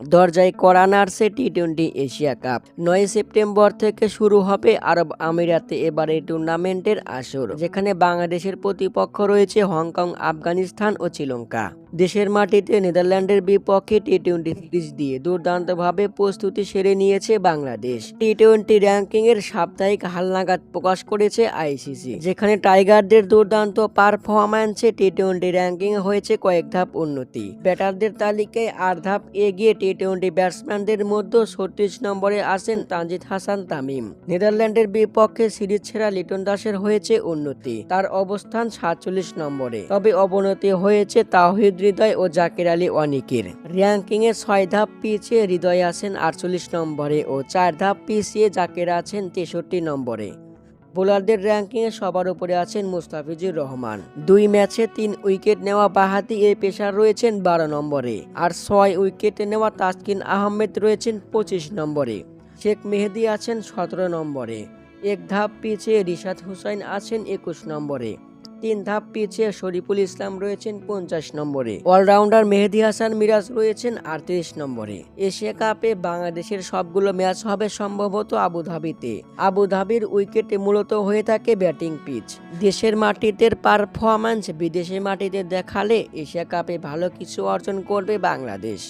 দরজায় করা নাড়ছে টি টোয়েন্টি এশিয়া কাপ। নয় সেপ্টেম্বর থেকে শুরু হবে আরব আমিরাতে এবার এই টুর্নামেন্টের আসর, যেখানে বাংলাদেশের প্রতিপক্ষ রয়েছে হংকং, আফগানিস্তান ও শ্রীলঙ্কা। দেশের মাটিতে নেদারল্যান্ডের বিপক্ষে টি টোয়েন্টি সিরিজ দিয়ে দুর্দান্তভাবে প্রস্তুতি সেরে নিয়েছে বাংলাদেশ। টি টোয়েন্টি র্যাঙ্কিং এর সাপ্তাহিক হালনাগাদ প্রকাশ করেছে আইসিসি, যেখানে টাইগারদের দুর্দান্ত পারফরম্যান্সে টি টোয়েন্টি র্যাঙ্কিং হয়েছে কয়েক ধাপ উন্নতি। ব্যাটারদের তালিকায় আট ধাপ এগিয়ে টি টোয়েন্টি ব্যাটসম্যানদের মধ্যে ছত্রিশ নম্বরে আছেন তানজিদ হাসান তামিম। নেদারল্যান্ডের বিপক্ষে সিরিজ ছেড়া লিটন দাসের হয়েছে উন্নতি, তার অবস্থান সাতচল্লিশ নম্বরে। তবে অবনতি হয়েছে তাহিদ হৃদয় ও জাকির আলী অনিকের। র্যাঙ্কিং এ ছয় ধাপ পিছিয়ে হৃদয় আছেন আটচল্লিশ নম্বরে ও চার ধাপ পিছিয়ে জাকির আছেন তেষট্টি নম্বরে। বোলারদের র্যাঙ্কিংয়ে সবার উপরে আছেন মুস্তাফিজুর রহমান। দুই ম্যাচে তিন উইকেট নেওয়া বাহাতি এই পেশার রয়েছেন বারো নম্বরে। আর ছয় উইকেটে নেওয়া তাসকিন আহমেদ রয়েছেন পঁচিশ নম্বরে। শেখ মেহেদি আছেন সতেরো নম্বরে। এক ধাপ পিছিয়ে রিশাদ হুসাইন আছেন একুশ নম্বরে। তিন ধাপ পিছিয়ে শরীফুল ইসলাম রয়েছেন পঞ্চাশ নম্বরে। অলরাউন্ডার মেহেদি হাসান মিরাজ রয়েছেন আটত্রিশ নম্বরে। এশিয়া কাপে বাংলাদেশের সবগুলো ম্যাচ হবে সম্ভবত আবুধাবিতে। আবুধাবির উইকেটে মূলত হয়ে থাকে ব্যাটিং পিচ। দেশের মাটিতে পারফরম্যান্স বিদেশের মাটিতে দেখালে এশিয়া কাপে ভালো কিছু অর্জন করবে বাংলাদেশ।